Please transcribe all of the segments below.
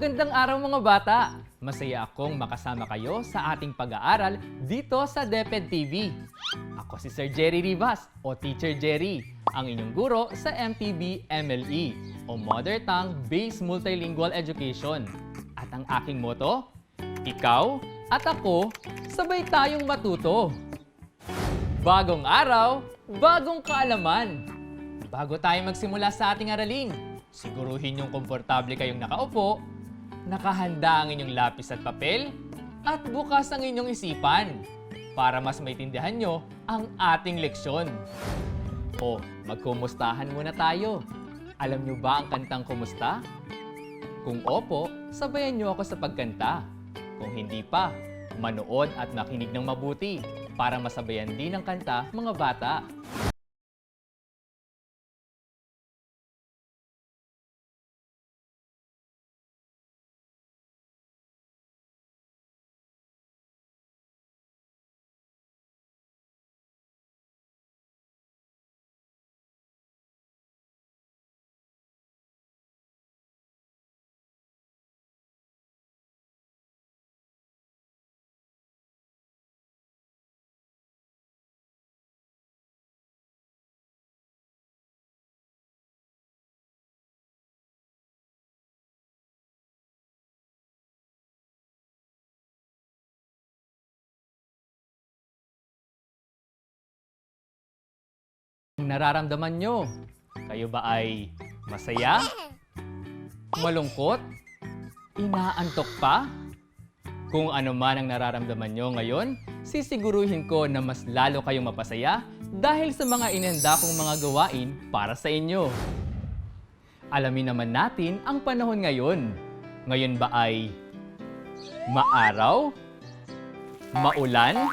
Magandang araw mga bata! Masaya akong makasama kayo sa ating pag-aaral dito sa DepEd TV. Ako si Sir Jerry Rivas o Teacher Jerry, ang inyong guro sa MTB MLE o Mother Tongue Based Multilingual Education. At ang aking motto, ikaw at ako, sabay tayong matuto. Bagong araw, bagong kaalaman. Bago tayo magsimula sa ating aralin, siguruhin yung komportable kayong nakaupo, nakahanda ang inyong lapis at papel, at bukas ang inyong isipan para mas maintindihan nyo ang ating leksyon. O, magkumustahan muna tayo. Alam nyo ba ang kantang kumusta? Kung opo, sabayan nyo ako sa pagkanta. Kung hindi pa, manood at makinig ng mabuti para masabayan din ang kanta mga bata. Nararamdaman nyo, kayo ba ay masaya? Malungkot? Inaantok pa? Kung ano man ang nararamdaman nyo ngayon, sisiguruhin ko na mas lalo kayong mapasaya dahil sa mga inenda kong mga gawain para sa inyo. Alamin naman natin ang panahon ngayon. Ngayon ba ay maaraw, maulan,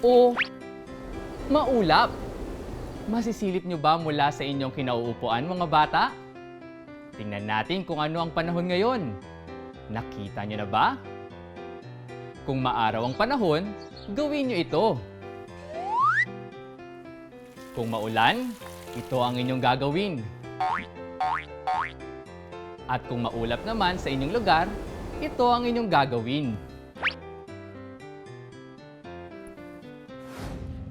o maulap? Masisilip nyo ba mula sa inyong kinauupuan mga bata? Tingnan natin kung ano ang panahon ngayon. Nakita nyo na ba? Kung maaraw ang panahon, gawin nyo ito. Kung maulan, ito ang inyong gagawin. At kung maulap naman sa inyong lugar, ito ang inyong gagawin.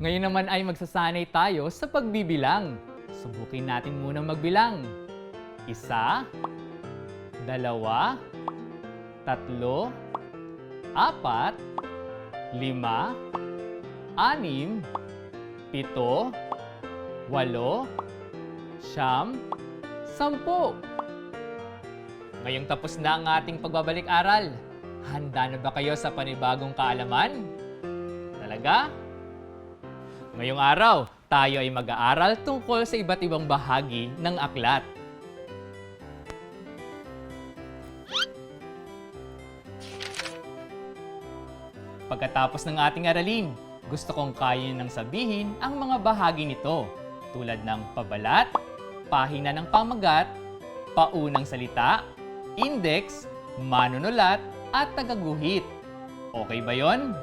Ngayon naman ay magsasanay tayo sa pagbibilang. Subukin natin muna magbilang. Isa, dalawa, tatlo, apat, lima, anim, pito, walo, siyam, sampo. Ngayong tapos na ang ating pagbabalik-aral. Handa na ba kayo sa panibagong kaalaman? Talaga? Ngayong araw, tayo ay mag-aaral tungkol sa iba't ibang bahagi ng aklat. Pagkatapos ng ating aralin, gusto kong kaya nang sabihin ang mga bahagi nito tulad ng pabalat, pahina ng pamagat, paunang salita, index, manunulat, at tagaguhit. Okay ba yon?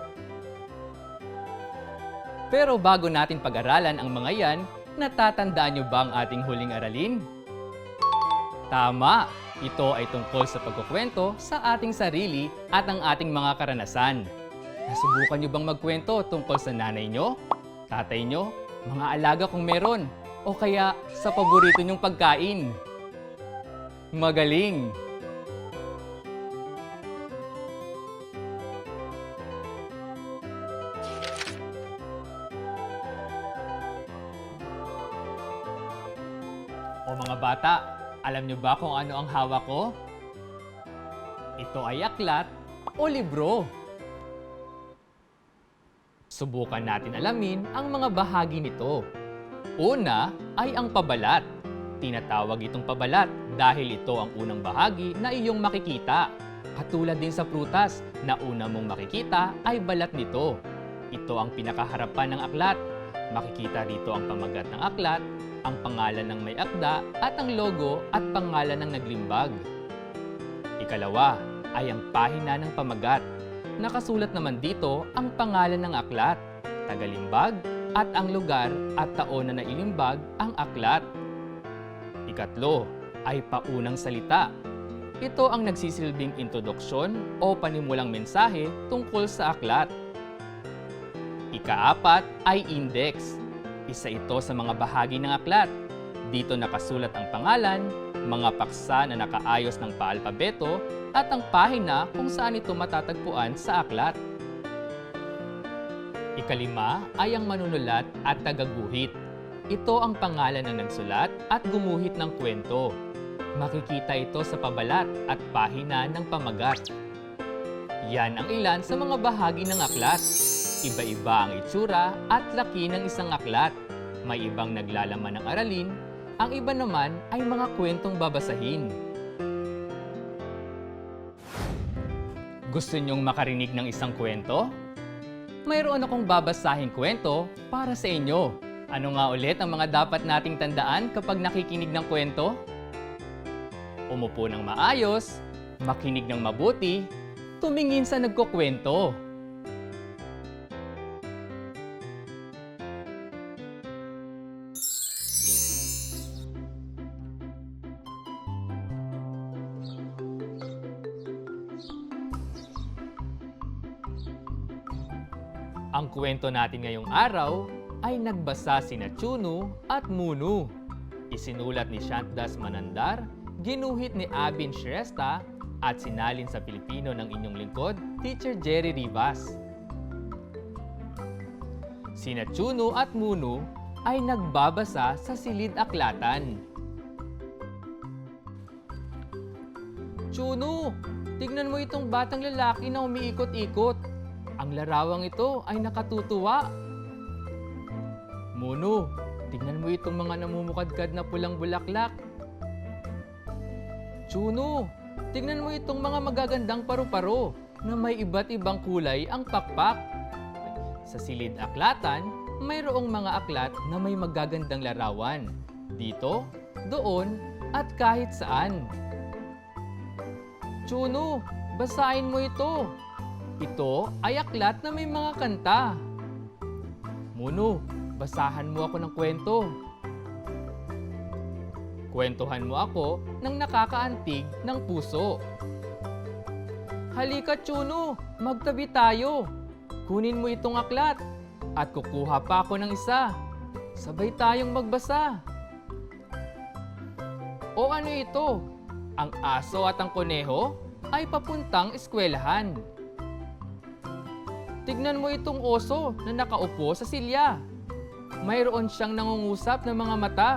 Pero bago natin pag-aralan ang mga yan, natatandaan nyo ba ang ating huling aralin? Tama! Ito ay tungkol sa pagkukwento sa ating sarili at ang ating mga karanasan. Nasubukan nyo bang magkwento tungkol sa nanay nyo, tatay nyo, mga alaga kung meron, o kaya sa paborito nyong pagkain? Magaling! Bata, alam nyo ba kung ano ang hawak ko? Ito ay aklat o libro. Subukan natin alamin ang mga bahagi nito. Una ay ang pabalat. Tinatawag itong pabalat dahil ito ang unang bahagi na iyong makikita. Katulad din sa prutas na una mong makikita ay balat nito. Ito ang pinakaharapan ng aklat. Makikita rito ang pamagat ng aklat, ang pangalan ng may akda at ang logo at pangalan ng naglimbag. Ikalawa ay ang pahina ng pamagat. Nakasulat naman dito ang pangalan ng aklat, tagalimbag at ang lugar at taon na nailimbag ang aklat. Ikatlo ay paunang salita. ito ang nagsisilbing introduksyon o panimulang mensahe tungkol sa aklat. Ikaapat ay index. Isa ito sa mga bahagi ng aklat. Dito nakasulat ang pangalan, mga paksa na nakaayos ng paalpabeto, at ang pahina kung saan ito matatagpuan sa aklat. Ikalima ay ang manunulat at tagaguhit. Ito ang pangalan ng nagsulat at gumuhit ng kwento. Makikita ito sa pabalat at pahina ng pamagat. Yan ang ilan sa mga bahagi ng aklat. Iba-iba ang itsura at laki ng isang aklat. May ibang naglalaman ng aralin, ang iba naman ay mga kwentong babasahin. Gusto niyong makarinig ng isang kwento? Mayroon akong babasahing kwento para sa inyo. Ano nga ulit ang mga dapat nating tandaan kapag nakikinig ng kwento? Umupo ng maayos, makinig ng mabuti, tumingin sa nagkukwento. Kwento natin ngayong araw ay nagbasa sina Chunu at Munu. Isinulat ni Shantas Manandar, ginuhit ni Abin Shrestha at sinalin sa Pilipino ng inyong lingkod, Teacher Jerry Rivas. Sina Chunu at Munu ay nagbabasa sa silid aklatan. Chunu, tignan mo itong batang lalaki na umiikot-ikot. Ang larawang ito ay nakatutuwa. Muno, tignan mo itong mga namumukadkad na pulang bulaklak. Chuno, tignan mo itong mga magagandang paru-paro na may iba't ibang kulay ang pakpak. Sa silid aklatan, mayroong mga aklat na may magagandang larawan. Dito, doon, at kahit saan. Chuno, basahin mo ito. Ito ay aklat na may mga kanta. Muno, basahan mo ako ng kwento. Kwentuhan mo ako ng nakakaantig ng puso. Halika, Chuno, magtabi tayo. Kunin mo itong aklat at kukuha pa ako ng isa. Sabay tayong magbasa. O ano ito? Ang aso at ang kuneho ay papuntang eskwelahan. Tignan mo itong oso na nakaupo sa silya. Mayroon siyang nangungusap ng mga mata.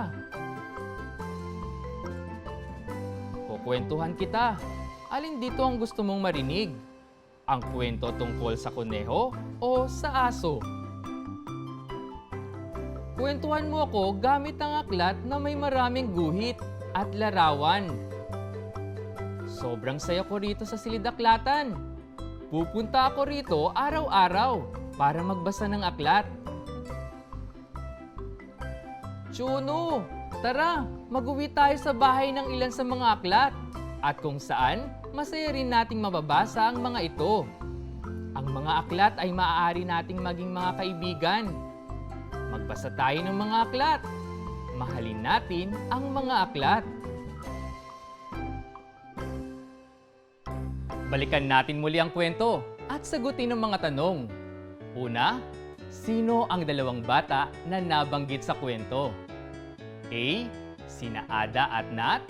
Kukwentuhan kita. Alin dito ang gusto mong marinig? Ang kwento tungkol sa kuneho o sa aso? Kwentuhan mo ako gamit ang aklat na may maraming guhit at larawan. Sobrang saya ko rito sa silidaklatan. Pupunta ako rito araw-araw para magbasa ng aklat. Chuno, tara, mag-uwi tayo sa bahay ng ilan sa mga aklat. At kung saan, masaya rin nating mababasa ang mga ito. Ang mga aklat ay maaari nating maging mga kaibigan. Magbasa tayo ng mga aklat. Mahalin natin ang mga aklat. Balikan natin muli ang kwento at sagutin ang mga tanong. Una, sino ang dalawang bata na nabanggit sa kwento? A. Sina Ada at Nat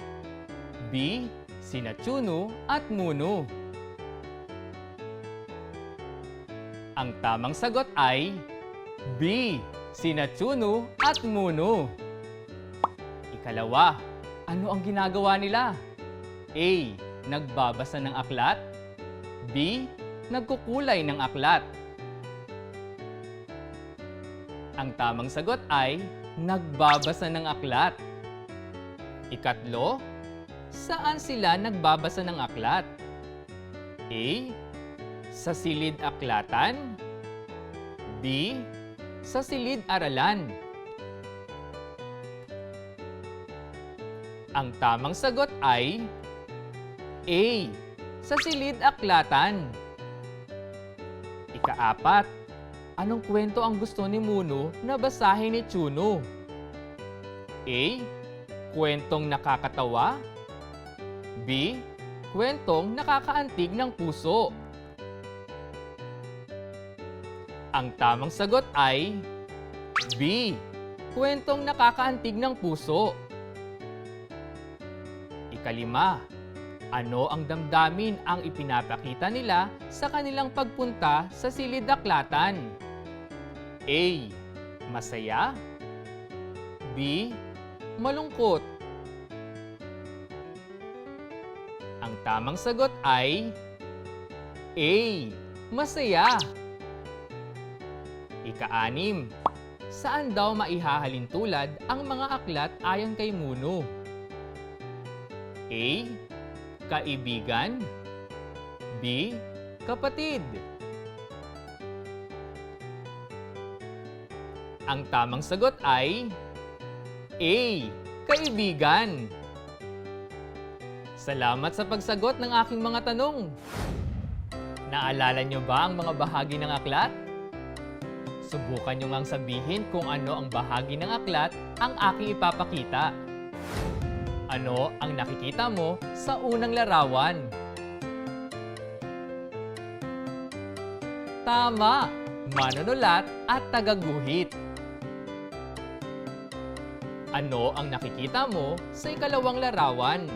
B. Sina Chunu at Munu Ang tamang sagot ay B. Sina Chunu at Munu Ikalawa, ano ang ginagawa nila? A. Nagbabasa ng aklat B. Nagkukulay ng aklat Ang tamang sagot ay nagbabasa ng aklat. Ikatlo, saan sila nagbabasa ng aklat? A. Sa silid aklatan B. Sa silid aralan Ang tamang sagot ay A. Sa silid aklatan Ikaapat, Anong kwento ang gusto ni Muno na basahin ni Chuno? A. Kwentong nakakatawa B. kwentong nakakaantig ng puso? Ang tamang sagot ay B. Kwentong nakakaantig ng puso. Ikalima, ano ang damdamin ang ipinapakita nila sa kanilang pagpunta sa silid-aklatan? A. Masaya B. Malungkot Ang tamang sagot ay A. Masaya Ika-anim, saan daw maihahalin tulad ang mga aklat ayon kay Muno? A. Kaibigan B. Kapatid Ang tamang sagot ay A. Kaibigan Salamat sa pagsagot ng aking mga tanong. Naalala niyo ba ang mga bahagi ng aklat? Subukan niyo ngang sabihin kung ano ang bahagi ng aklat ang aking ipapakita. Ano ang nakikita mo sa unang larawan? Tama! Manunulat at tagaguhit. Ano ang nakikita mo sa ikalawang larawan?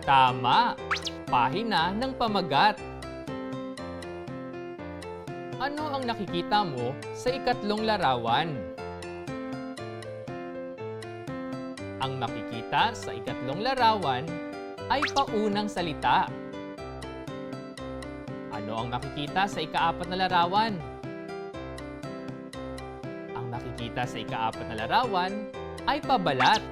Tama! Pahina ng pamagat. Ano ang nakikita mo sa ikatlong larawan? Ang makikita sa ikatlong larawan ay paunang salita. Ano ang makikita sa ikaapat na larawan? Ang makikita sa ikaapat na larawan ay pabalat.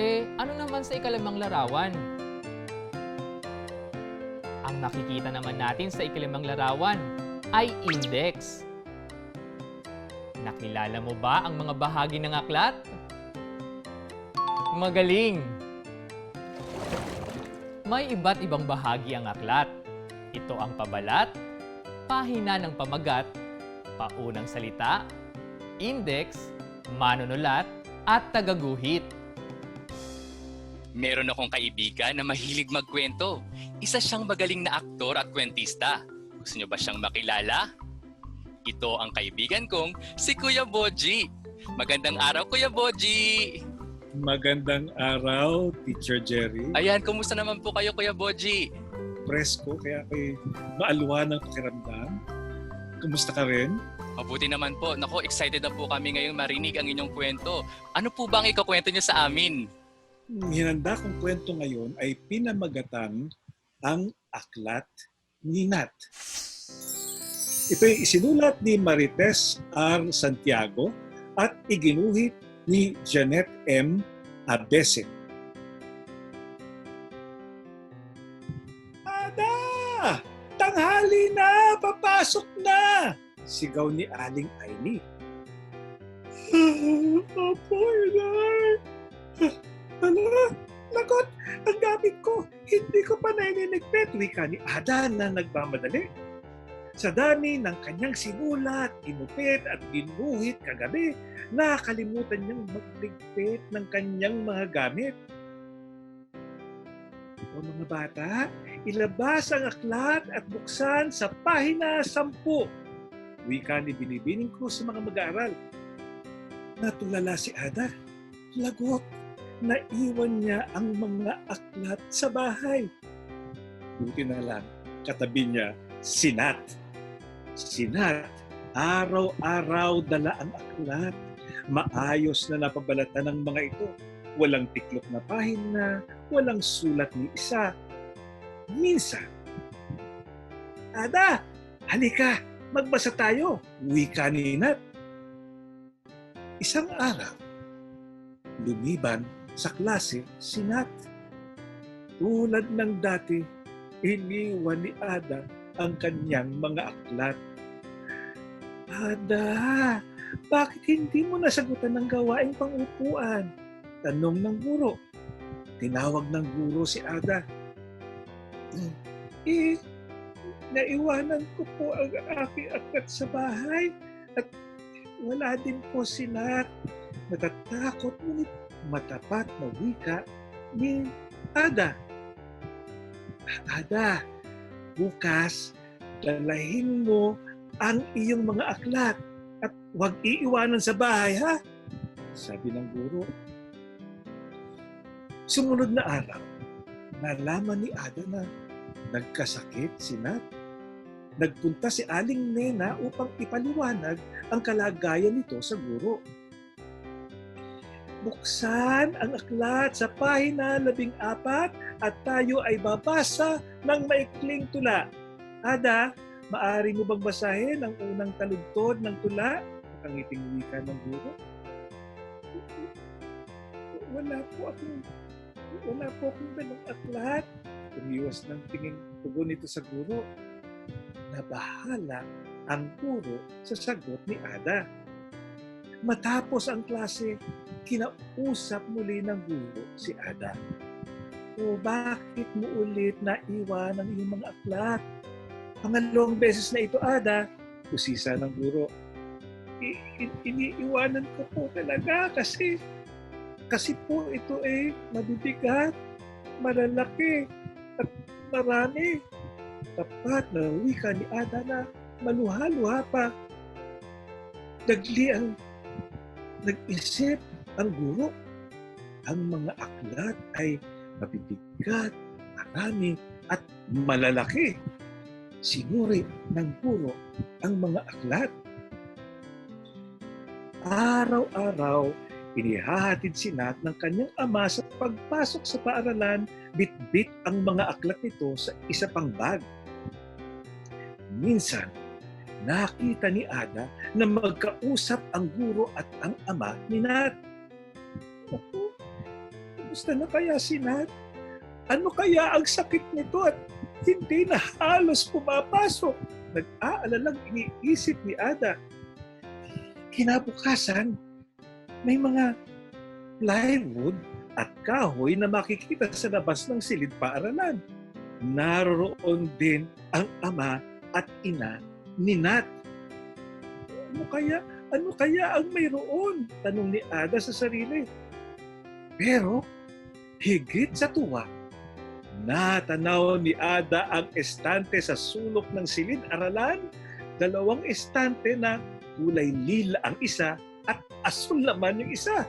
Eh, ano naman sa ikalimang larawan? Ang makikita naman natin sa ikalimang larawan ay index. Nakilala mo ba ang mga bahagi ng aklat? Magaling! May iba't ibang bahagi ang aklat. Ito ang pabalat, pahina ng pamagat, paunang salita, index, manunulat, at tagaguhit. Meron akong kaibigan na mahilig magkwento. Isa siyang magaling na aktor at kwentista. Gusto niyo ba siyang makilala? Ito ang kaibigan kong si Kuya Boji. Magandang araw, Kuya Boji! Magandang araw, Teacher Jerry. Ayan, kumusta naman po kayo, Kuya Boji? Presko, kaya ako'y maaluha ng pakiramdam. Kumusta ka rin? Mabuti naman po. Nako, excited na po kami ngayong marinig ang inyong kwento. Ano po ba ang ikakwento niyo sa amin? Hinanda kong kwento ngayon ay pinamagatan ang Aklat ni Nat. Ito ay isinulat ni Marites R. Santiago at iginuhit ni Janet M. Abese. Ada! Tanghali na! Papasok na! Sigaw ni Aling Aini. Opo, Inay. Ano? Lagot! Ang gamit ko! Hindi ko pa naininigpit. Wika ni Ada na nagmamadali. Sa dami ng kanyang sinulat, inupit at ginuhit kagabi, nakalimutan niyang magligpit ng kanyang mga gamit. O mga bata, ilabas ang aklat at buksan sa pahina 10. Wika ni Binibining ko sa mga mag-aaral. Natulala si Ada. Lagot. Naiwan niya ang mga aklat sa bahay. Buti na lang, katabi niya si Nat. Si Nat, araw-araw dala ang aklat. Maayos na napabalatan ng mga ito. Walang tiklop na pahina, walang sulat ni isa. Minsan, Ada, halika, magbasa tayo. Wika ni Nat. Isang araw, lumiban sa klase si Nat. Tulad ng dati, iniwan ni Ada ang kanyang mga aklat. Ada, bakit hindi mo nasagutan ng gawaing pangupuan? Tanong ng guro. Tinawag ng guro si Ada. Eh, naiwanan ko po ang aking aklat sa bahay at wala din po si Nat. Natatakot ngunit matapat na wika ni Ada. Ada, bukas dalahin mo ang iyong mga aklat at huwag iiwanan sa bahay, ha? Sabi ng guro. Sumunod na araw, nalaman ni Ada na nagkasakit si Nat. Nagpunta si Aling Nena upang ipaliwanag ang kalagayan nito sa guro. Buksan ang aklat sa pahina labing apat at tayo ay babasa ng maikling tula. Ada, Maari mo bang basahin ang unang taludtod ng tula? Nakangiting wika ng guro. Wala po akong wala po akong ganong aklat. Umiwas ng tingin tugon nito sa guro. Nabahala ang guro sa sagot ni Ada. Matapos ang klase, kinausap muli ng guro si Ada. O bakit mo ulit naiwan ang iyong mga aklat? Pangalawang beses na ito, Ada, usisa ng guro. I- i- iniiwanan ko po talaga kasi kasi po ito ay mabibigat, malalaki, at marami. Tapat na wika ni Ada na maluha-luha pa. Nagli ang nag-isip ang guro. Ang mga aklat ay mabibigat, marami, at malalaki sinuri ng guro ang mga aklat. Araw-araw, inihahatid si Nat ng kanyang ama sa pagpasok sa paaralan, bit-bit ang mga aklat nito sa isa pang bag. Minsan, nakita ni Ada na magkausap ang guro at ang ama ni Nat. Naku, kumusta na kaya si Nat? Ano kaya ang sakit nito at hindi na halos pumapasok. Nag-aalalang iniisip ni Ada. Kinabukasan, may mga plywood at kahoy na makikita sa labas ng silid paaralan. Naroroon din ang ama at ina ni Nat. Ano kaya, ano kaya ang mayroon? Tanong ni Ada sa sarili. Pero, higit sa tuwa, Natanaw ni Ada ang estante sa sulok ng silid-aralan. Dalawang estante na kulay lila ang isa at asul naman yung isa.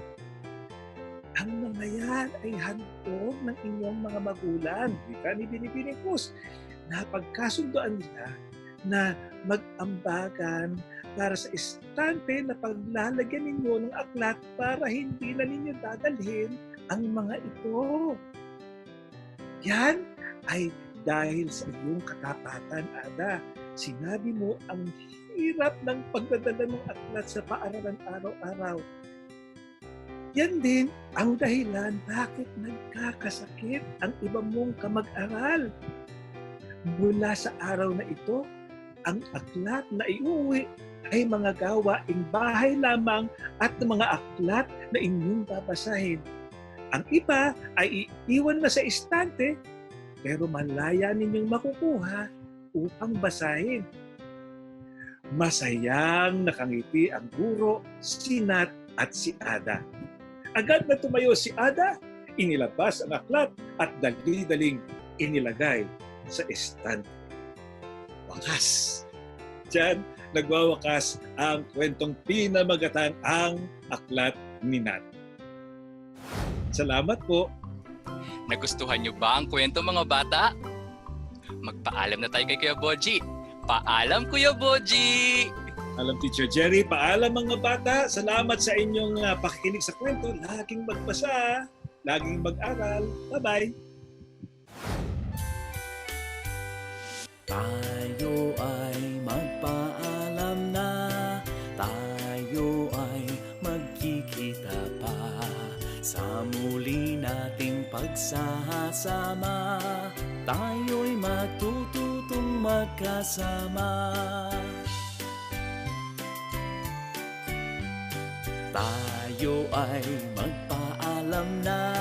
Ang mga yan ay handog ng inyong mga magulang. Wika ni Binibining Cruz. Napagkasundoan nila na mag-ambagan para sa estante na paglalagyan ninyo ng aklat para hindi na ninyo dadalhin ang mga ito. Yan ay dahil sa iyong katapatan, Ada. Sinabi mo ang hirap ng pagdadala ng aklat sa paaralan araw-araw. Yan din ang dahilan bakit nagkakasakit ang iba mong kamag-aral. Mula sa araw na ito, ang aklat na iuwi ay mga gawaing bahay lamang at mga aklat na inyong babasahin. Ang iba ay iiwan na sa istante pero malaya ninyong makukuha upang basahin. Masayang nakangiti ang guro, si Nat at si Ada. Agad na tumayo si Ada, inilabas ang aklat at dali-daling inilagay sa istante. Wakas! Diyan, nagwawakas ang kwentong pinamagatang ang aklat ni Nat. Salamat po. Nagustuhan niyo ba ang kwento mga bata? Magpaalam na tayo kay Kuya Boji. Paalam Kuya Boji! Alam Teacher Jerry, paalam mga bata. Salamat sa inyong uh, pakikinig sa kwento. Laging magbasa, laging mag-aral. Bye-bye. Tayo ay magpaalam nating pagsasama Tayo'y matututong magkasama. Tayo ay magpaalam na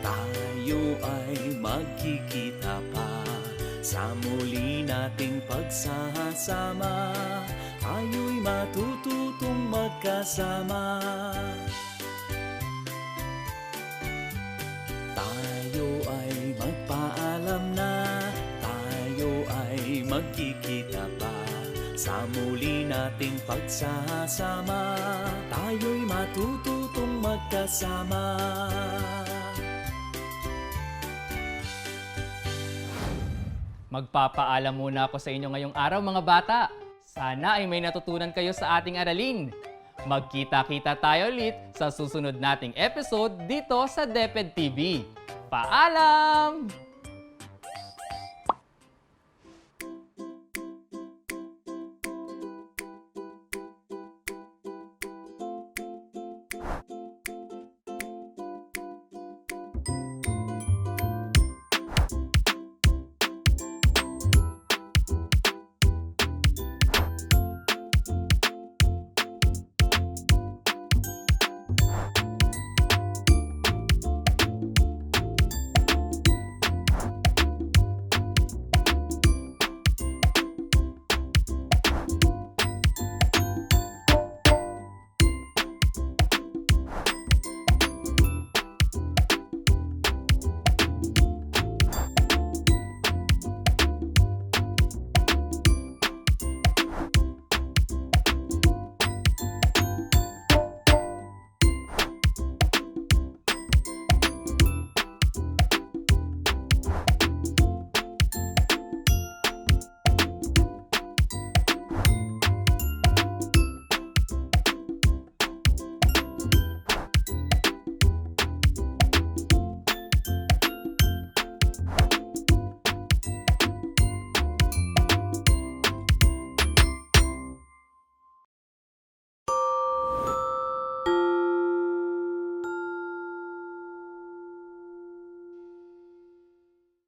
Tayo ay magkikita pa. Sa muli nating pagsasama Tayo'y matututong magkasama magkikita pa Sa muli nating pagsasama Tayo'y matututong magkasama Magpapaalam muna ako sa inyo ngayong araw mga bata. Sana ay may natutunan kayo sa ating aralin. Magkita-kita tayo ulit sa susunod nating episode dito sa DepEd TV. Paalam!